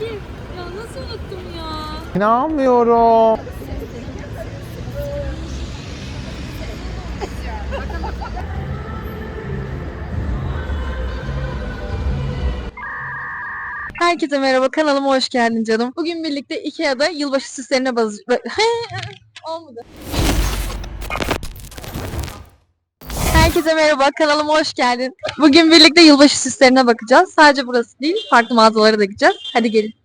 Akif ya nasıl unuttum ya? İnanmıyorum. Herkese merhaba kanalıma hoş geldin canım. Bugün birlikte Ikea'da yılbaşı süslerine baz... Olmadı. Herkese merhaba kanalıma hoş geldin. Bugün birlikte yılbaşı süslerine bakacağız. Sadece burası değil farklı mağazalara da gideceğiz. Hadi gelin.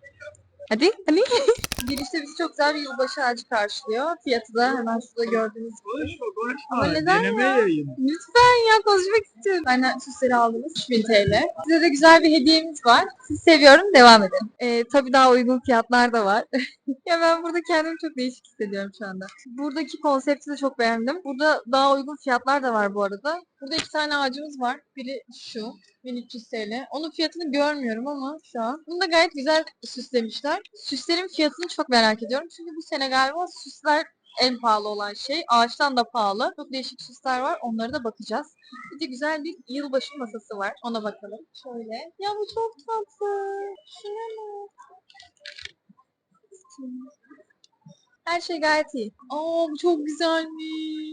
Hadi hadi. Girişte bizi çok güzel bir yılbaşı ağacı karşılıyor. Fiyatı da hemen şurada gördüğünüz gibi. Ama neden ya? Lütfen ya konuşmak istiyorum. Benden süsleri aldınız. 3000 TL. Size de güzel bir hediyemiz var. Sizi seviyorum. Devam edelim. Ee, tabii daha uygun fiyatlar da var. ya ben burada kendimi çok değişik hissediyorum şu anda. Buradaki konsepti de çok beğendim. Burada daha uygun fiyatlar da var bu arada. Burada iki tane ağacımız var. Biri şu. 1300 TL. Onun fiyatını görmüyorum ama şu an. Bunu da gayet güzel süslemişler. Süslerin fiyatını çok merak ediyorum. Çünkü bu sene galiba süsler en pahalı olan şey. Ağaçtan da pahalı. Çok değişik süsler var. Onlara da bakacağız. Bir de güzel bir yılbaşı masası var. Ona bakalım. Şöyle. Ya bu çok tatlı. Şuna bak. Her şey gayet iyi. Aa bu çok güzelmiş.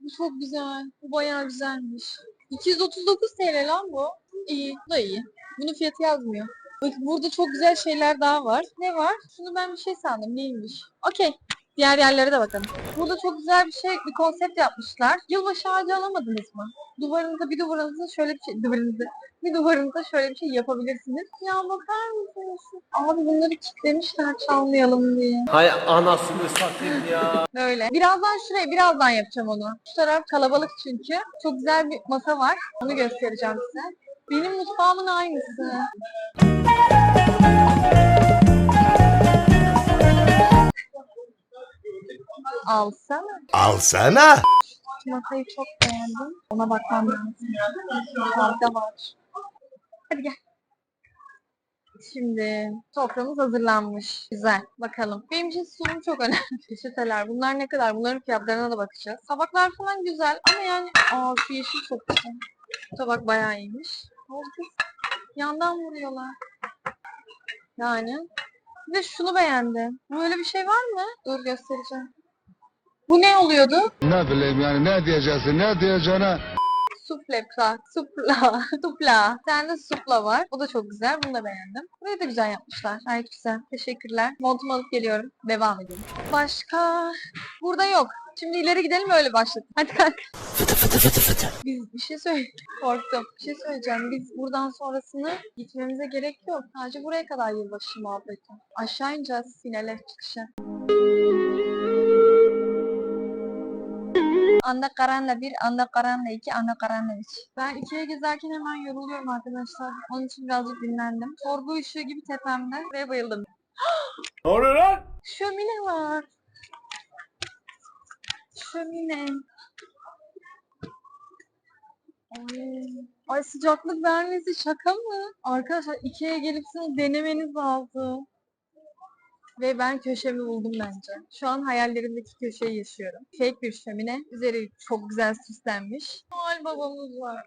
Bu çok güzel. Bu bayağı güzelmiş. 239 TL lan bu. İyi. Bu da iyi. Bunun fiyatı yazmıyor. Bak burada çok güzel şeyler daha var. Ne var? Şunu ben bir şey sandım. Neymiş? Okey. Diğer yerlere de bakalım. Burada çok güzel bir şey, bir konsept yapmışlar. Yılbaşı ağacı alamadınız mı? Duvarınıza bir duvarınıza şöyle bir şey, duvarınıza bir duvarınıza şöyle bir şey yapabilirsiniz. Ya bakar mısınız? Abi bunları kilitlemişler çalmayalım diye. Hay anasını satayım ya. Böyle. Birazdan şuraya, birazdan yapacağım onu. Şu taraf kalabalık çünkü. Çok güzel bir masa var. Onu göstereceğim size. Benim mutfağımın aynısı. Alsana. Alsana. Masayı çok beğendim. Ona bakmam lazım. Harika var. Hadi gel. Şimdi soframız hazırlanmış. Güzel. Bakalım. Benim için sunum çok önemli. Peçeteler. Bunlar ne kadar? Bunların fiyatlarına da bakacağız. Tabaklar falan güzel ama yani aa şu yeşil çok güzel. Bu tabak bayağı iyiymiş. Ne oldu kız? Yandan vuruyorlar. Yani. De şunu beğendim. Böyle bir şey var mı? Dur göstereceğim. Bu ne oluyordu? Ne bileyim yani ne diyeceksin ne diyeceğine. Sufle, pra, supla, supla. Bir tane de supla var. Bu da çok güzel. Bunu da beğendim. Burayı da güzel yapmışlar. Gayet güzel. Teşekkürler. Montumu alıp geliyorum. Devam edelim. Başka? Burada yok. Şimdi ileri gidelim öyle başladık. Hadi kalk. Biz bir şey söyle. Korktum. Bir şey söyleyeceğim. Biz buradan sonrasını gitmemize gerek yok. Sadece buraya kadar yılbaşı muhabbeti. Aşağı ineceğiz finale çıkışa. Anda karanla bir, anda karanla iki, anda karanla üç. Ben ikiye gezerken hemen yoruluyorum arkadaşlar. Onun için birazcık dinlendim. Sorgu ışığı gibi tepemde. Buraya bayıldım. Ne oluyor lan? Şömine var. Şömine. Ay, ay sıcaklık vermesi şaka mı? Arkadaşlar ikiye gelip siz denemeniz lazım. Ve ben köşemi buldum bence. Şu an hayallerimdeki köşeyi yaşıyorum. Fake bir şömine. Üzeri çok güzel süslenmiş. Noel babamız var.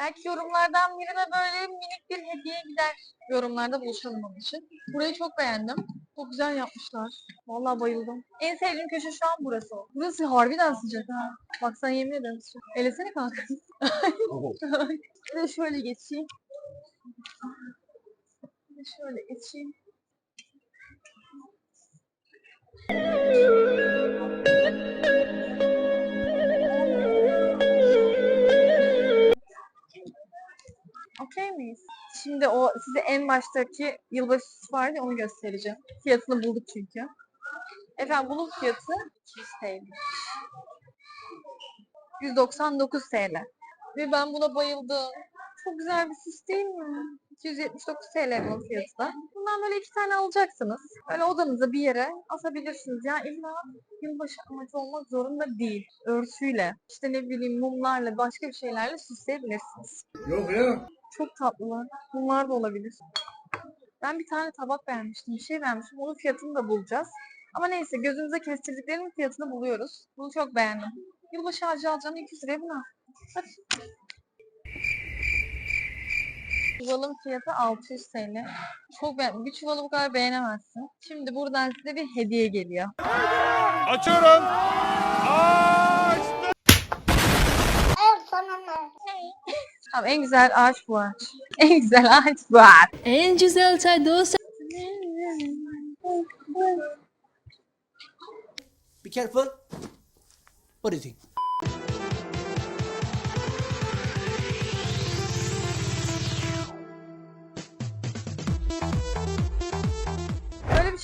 Belki yorumlardan birine böyle minik bir hediye gider. Yorumlarda buluşalım onun için. Burayı çok beğendim. Çok güzel yapmışlar. Vallahi bayıldım. En sevdiğim köşe şu an burası. Burası harbiden sıcak ha. Baksana yemin ederim sıcak. Elesene kanka. Bir de şöyle geçeyim. Bir de şöyle geçeyim. Okey miyiz? Şimdi o size en baştaki yılbaşı süsü vardı onu göstereceğim. Fiyatını bulduk çünkü. Efendim bunun fiyatı 200 TL. 199 TL. Ve ben buna bayıldım. Çok güzel bir süs değil mi? 279 TL bunun fiyatı da. Bundan böyle iki tane alacaksınız. Böyle odanıza bir yere asabilirsiniz. Ya illa yılbaşı amacı olmak zorunda değil. Örtüyle, işte ne bileyim mumlarla, başka bir şeylerle süsleyebilirsiniz. Yok ya. Çok tatlılar. Bunlar da olabilir. Ben bir tane tabak beğenmiştim. Bir şey beğenmiştim. Onun fiyatını da bulacağız. Ama neyse gözümüze kestirdiklerinin fiyatını buluyoruz. Bunu çok beğendim. Yılbaşı ağacı alacağım 200 liraya bunu al. Hadi. Çuvalın fiyatı 600 TL. Çok beğendim. Bir çuvalı bu kadar beğenemezsin. Şimdi buradan size bir hediye geliyor. Açıyorum. Aç. Tamam en güzel ağaç bu ağaç. En güzel ağaç bu ağaç. En güzel çay dost. Be careful. What do you think?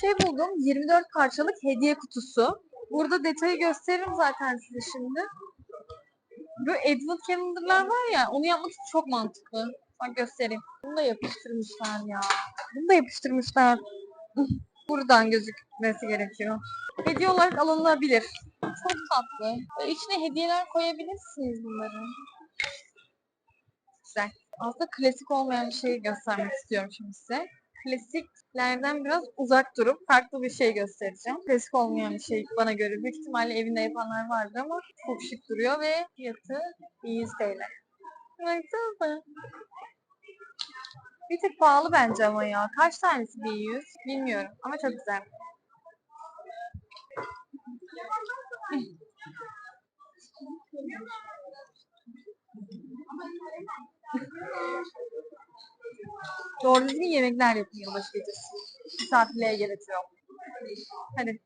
Şey buldum. 24 parçalık hediye kutusu. Burada detayı gösteririm zaten size şimdi. Böyle Edward Calendar'lar var ya onu yapmak çok mantıklı. Bak göstereyim. Bunu da yapıştırmışlar ya. Bunu da yapıştırmışlar. Buradan gözükmesi gerekiyor. Hediye olarak alınabilir. Çok tatlı. Böyle içine hediyeler koyabilirsiniz bunları. Güzel. Aslında klasik olmayan bir şeyi göstermek istiyorum şimdi size klasiklerden biraz uzak durup farklı bir şey göstereceğim. Klasik olmayan bir şey bana göre. Büyük ihtimalle evinde yapanlar vardır ama çok şık duruyor ve fiyatı 100 TL. Baksana. Bir tık pahalı bence ama ya. Kaç tanesi 1100 bilmiyorum ama çok güzel. Doğru düzgün yemekler yapın yılbaşı gecesi. Misafirliğe gerek yok. Hadi.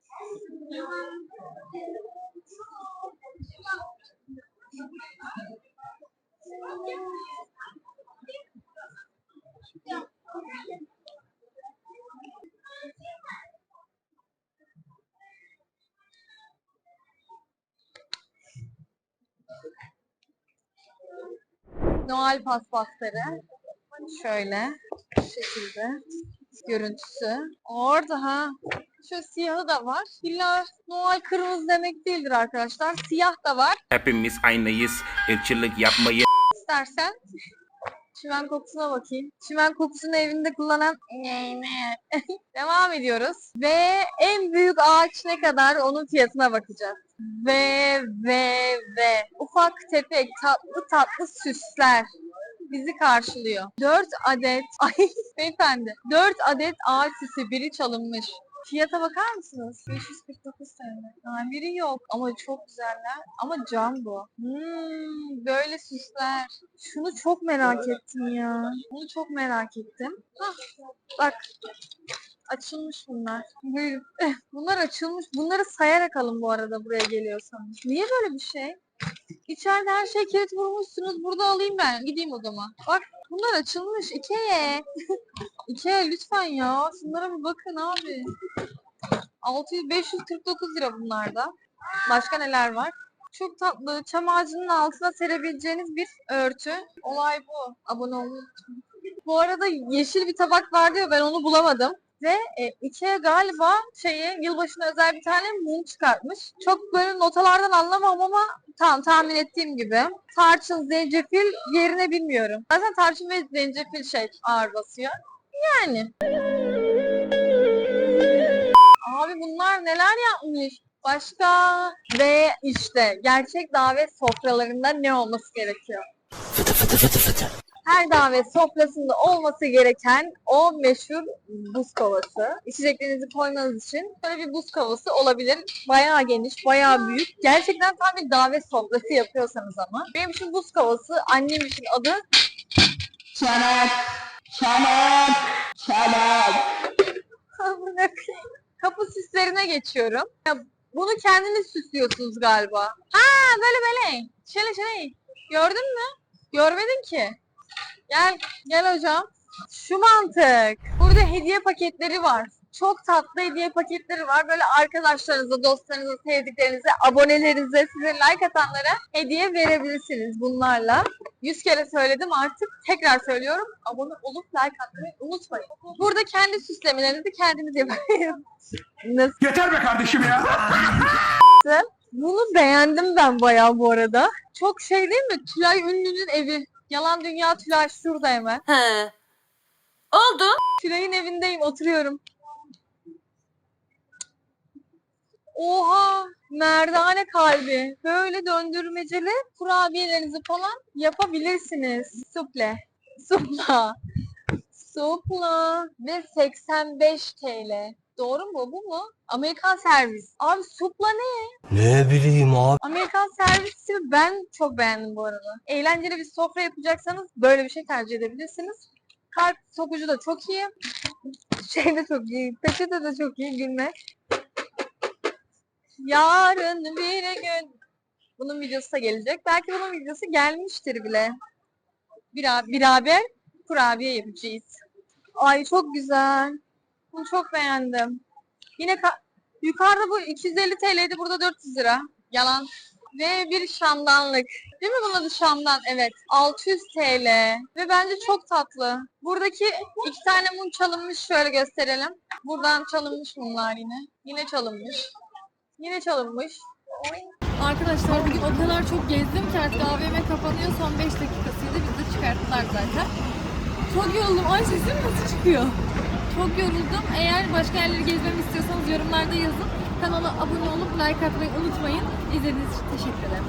Noel paspasları. Şöyle. Şu şekilde. Görüntüsü. Orada ha. Şu siyahı da var. İlla Noel kırmızı demek değildir arkadaşlar. Siyah da var. Hepimiz aynıyız. Irkçılık yapmayın. İstersen çimen kokusuna bakayım. Çimen kokusunu evinde kullanan devam ediyoruz. Ve en büyük ağaç ne kadar onun fiyatına bakacağız. Ve ve ve ufak tefek tatlı tatlı süsler bizi karşılıyor. 4 adet ay beyefendi 4 adet ağaç süsü biri çalınmış. Fiyata bakar mısınız? 549 TL. Yani biri yok ama çok güzeller. Ama cam bu. Hmm, böyle süsler. Şunu çok merak ettim ya. Bunu çok merak ettim. Hah, bak. Açılmış bunlar. Buyurun. Eh, Bunlar açılmış. Bunları sayarak alın bu arada buraya geliyorsanız. Niye böyle bir şey? İçeride her şey kilit vurmuşsunuz. Burada alayım ben. Gideyim o zaman. Bak bunlar açılmış. Ikea. Ikea lütfen ya. Şunlara bir bakın abi. 600 549 lira bunlarda. Başka neler var? Çok tatlı. Çam ağacının altına serebileceğiniz bir örtü. Olay bu. Abone olmayı. Bu arada yeşil bir tabak vardı ya ben onu bulamadım. Ve e, Ikea galiba şeyi yılbaşına özel bir tane mum çıkartmış. Çok böyle notalardan anlamam ama tam tahmin ettiğim gibi. Tarçın, zencefil yerine bilmiyorum. Zaten tarçın ve zencefil şey ağır basıyor. Yani. Abi bunlar neler yapmış? Başka ve işte gerçek davet sofralarında ne olması gerekiyor? Her davet sofrasında olması gereken o meşhur buz kovası. İçeceklerinizi koymanız için böyle bir buz kovası olabilir. Bayağı geniş, bayağı büyük. Gerçekten tam bir davet sofrası yapıyorsanız ama. Benim için buz kovası, annem için adı Çanak. Çanak. Çanak. Koyayım. Kapı süslerine geçiyorum. Ya bunu kendiniz süslüyorsunuz galiba. Ha böyle böyle. Şöyle şöyle. Gördün mü? Görmedin ki. Gel, gel hocam. Şu mantık. Burada hediye paketleri var. Çok tatlı hediye paketleri var. Böyle arkadaşlarınıza, dostlarınıza, sevdiklerinize, abonelerinize, size like atanlara hediye verebilirsiniz bunlarla. Yüz kere söyledim artık tekrar söylüyorum. Abone olup like atmayı unutmayın. Burada kendi süslemelerinizi kendiniz yapın. Nasıl? Yeter be kardeşim ya. Bunu beğendim ben bayağı bu arada. Çok şey değil mi? Tülay Ünlü'nün evi. Yalan Dünya Tülay şurada hemen. He. Oldu. Tülay'ın evindeyim, oturuyorum. Oha! Merdane kalbi. Böyle döndürmeceli kurabiyelerinizi falan yapabilirsiniz. Suple. Supla. Supla ve 85 TL. Doğru mu bu mu? Amerikan servis. Abi supla ne? Ne bileyim abi. Amerikan servisi ben çok beğendim bu arada. Eğlenceli bir sofra yapacaksanız böyle bir şey tercih edebilirsiniz. Kalp sokucu da çok iyi. Şey de çok iyi. Peçete de çok iyi. Gülme. Yarın bir gün. Bunun videosu da gelecek. Belki bunun videosu gelmiştir bile. Bir, beraber kurabiye yapacağız. Ay çok güzel. Bunu çok beğendim. Yine ka- yukarıda bu 250 TL'ydi. Burada 400 lira. Yalan. Ve bir şamdanlık. Değil mi bunun adı şamdan? Evet. 600 TL. Ve bence çok tatlı. Buradaki iki tane mum çalınmış. Şöyle gösterelim. Buradan çalınmış mumlar yine. Yine çalınmış. Yine çalınmış. Arkadaşlar bugün o kadar çok gezdim ki artık AVM kapanıyor. Son 5 dakikasıydı. Biz de çıkarttılar zaten. Çok yoruldum. Ay sesim nasıl çıkıyor? Çok yoruldum. Eğer başka yerleri gezmemi istiyorsanız yorumlarda yazın. Kanala abone olup like atmayı unutmayın. İzlediğiniz için teşekkür ederim.